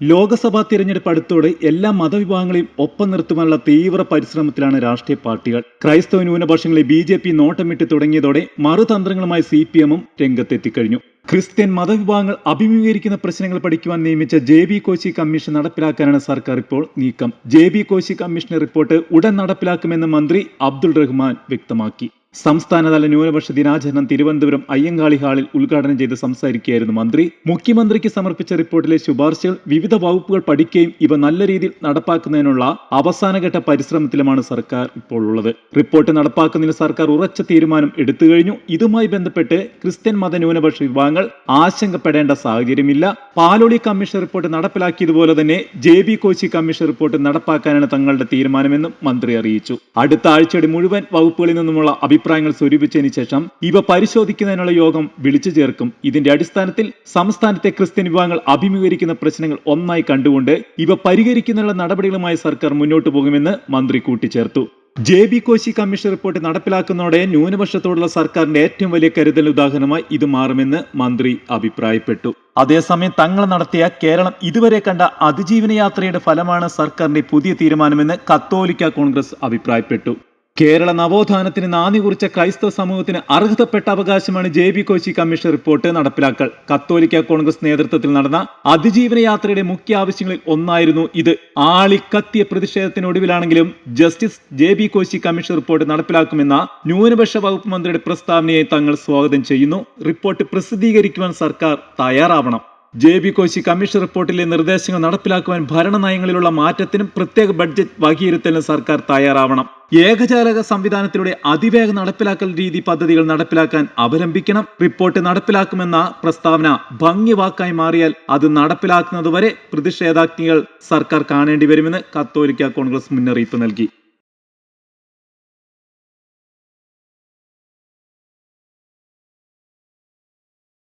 ലോക്സഭാ തിരഞ്ഞെടുപ്പ് അടുത്തോടെ എല്ലാ മതവിഭാഗങ്ങളെയും ഒപ്പം നിർത്തുവാനുള്ള തീവ്ര പരിശ്രമത്തിലാണ് രാഷ്ട്രീയ പാർട്ടികൾ. ക്രൈസ്തവ ന്യൂനപക്ഷങ്ങളെ ബി ജെ പി നോട്ടമിട്ട് തുടങ്ങിയതോടെ മറുതന്ത്രങ്ങളുമായി സി പി എമ്മും രംഗത്തെത്തിക്കഴിഞ്ഞു. ക്രിസ്ത്യൻ മതവിഭാഗങ്ങൾ അഭിമുഖീകരിക്കുന്ന പ്രശ്നങ്ങൾ പഠിക്കുവാൻ നിയമിച്ച ജെ ബി കോശി കമ്മീഷൻ നടപ്പിലാക്കാനാണ് സർക്കാർ ഇപ്പോൾ നീക്കം. ജെ ബി കോശി കമ്മീഷന്റെ റിപ്പോർട്ട് ഉടൻ നടപ്പിലാക്കുമെന്ന് മന്ത്രി അബ്ദുൾ റഹ്മാൻ വ്യക്തമാക്കി. സംസ്ഥാനതല ന്യൂനപക്ഷ ദിനാചരണം തിരുവനന്തപുരം അയ്യങ്കാളി ഹാളിൽ ഉദ്ഘാടനം ചെയ്ത് സംസാരിക്കുകയായിരുന്നു മന്ത്രി. മുഖ്യമന്ത്രിക്ക് സമർപ്പിച്ച റിപ്പോർട്ടിലെ ശുപാർശകൾ വിവിധ വകുപ്പുകൾ പഠിക്കുകയും ഇവ നല്ല രീതിയിൽ നടപ്പാക്കുന്നതിനുള്ള അവസാനഘട്ട പരിശ്രമത്തിലുമാണ് സർക്കാർ ഇപ്പോൾ ഉള്ളത്. റിപ്പോർട്ട് നടപ്പാക്കുന്നതിന് സർക്കാർ ഉറച്ച തീരുമാനം എടുത്തു കഴിഞ്ഞു. ഇതുമായി ബന്ധപ്പെട്ട് ക്രിസ്ത്യൻ മത ന്യൂനപക്ഷ വിഭാഗങ്ങൾ ആശങ്കപ്പെടേണ്ട സാഹചര്യമില്ല. പാലോളി കമ്മീഷൻ റിപ്പോർട്ട് നടപ്പിലാക്കിയതുപോലെ തന്നെ J B Koshy commission report നടപ്പാക്കാനാണ് തങ്ങളുടെ തീരുമാനമെന്നും മന്ത്രി അറിയിച്ചു. അടുത്ത ആഴ്ചയുടെ മുഴുവൻ വകുപ്പുകളിൽ നിന്നുമുള്ള അഭിപ്രായങ്ങൾ സ്വരൂപിച്ചതിന് ശേഷം ഇവ പരിശോധിക്കുന്നതിനുള്ള യോഗം വിളിച്ചു ചേർക്കും. ഇതിന്റെ അടിസ്ഥാനത്തിൽ സംസ്ഥാനത്തെ ക്രിസ്ത്യൻ വിഭാഗങ്ങൾ അഭിമുഖീകരിക്കുന്ന പ്രശ്നങ്ങൾ ഒന്നായി കണ്ടുകൊണ്ട് ഇവ പരിഹരിക്കുന്നതിനുള്ള നടപടികളുമായി സർക്കാർ മുന്നോട്ടു പോകുമെന്ന് മന്ത്രി കൂട്ടിച്ചേർത്തു. J B Koshy commission report നടപ്പിലാക്കുന്നതോടെ ന്യൂനപക്ഷത്തോടുള്ള സർക്കാരിന്റെ ഏറ്റവും വലിയ കരുതൽ ഉദാഹരണമായി ഇത് മാറുമെന്ന് മന്ത്രി അഭിപ്രായപ്പെട്ടു. അതേസമയം തങ്ങൾ നടത്തിയ കേരളം ഇതുവരെ കണ്ട അതിജീവന യാത്രയുടെ ഫലമാണ് സർക്കാരിന്റെ പുതിയ തീരുമാനമെന്ന് കത്തോലിക്ക കോൺഗ്രസ് അഭിപ്രായപ്പെട്ടു. കേരള നവോത്ഥാനത്തിന് നാന്ദി കുറിച്ച ക്രൈസ്തവ സമൂഹത്തിന് അർഹതപ്പെട്ട അവകാശമാണ് J B Koshy commission report നടപ്പിലാക്കൽ. കത്തോലിക്ക കോൺഗ്രസ് നേതൃത്വത്തിൽ നടന്ന അതിജീവന യാത്രയുടെ മുഖ്യ ആവശ്യങ്ങളിൽ ഒന്നായിരുന്നു ഇത്. ആളിക്കത്തിയ പ്രതിഷേധത്തിനൊടുവിലാണെങ്കിലും justice J B Koshy commission report നടപ്പിലാക്കുമെന്ന ന്യൂനപക്ഷ വകുപ്പ് മന്ത്രിയുടെ പ്രസ്താവനയെ തങ്ങൾ സ്വാഗതം ചെയ്യുന്നു. റിപ്പോർട്ട് പ്രസിദ്ധീകരിക്കുവാൻ സർക്കാർ തയ്യാറാവണം. ജെ ബി കോശി കമ്മീഷൻ റിപ്പോർട്ടിലെ നിർദ്ദേശങ്ങൾ നടപ്പിലാക്കുവാൻ ഭരണനയങ്ങളിലുള്ള മാറ്റത്തിനും പ്രത്യേക ബഡ്ജറ്റ് വകയിരുത്തലിനും സർക്കാർ തയ്യാറാവണം. ഏകജാലക സംവിധാനത്തിലൂടെ അതിവേഗ നടപ്പിലാക്കൽ രീതി പദ്ധതികൾ നടപ്പിലാക്കാൻ അവലംബിക്കണം. റിപ്പോർട്ട് നടപ്പിലാക്കുമെന്ന പ്രസ്താവന ഭംഗി വാക്കായി മാറിയാൽ അത് നടപ്പിലാക്കുന്നതുവരെ പ്രതിഷേധാഗ്നികൾ സർക്കാർ കാണേണ്ടി വരുമെന്ന് കത്തോലിക്ക കോൺഗ്രസ് മുന്നറിയിപ്പ് നൽകി.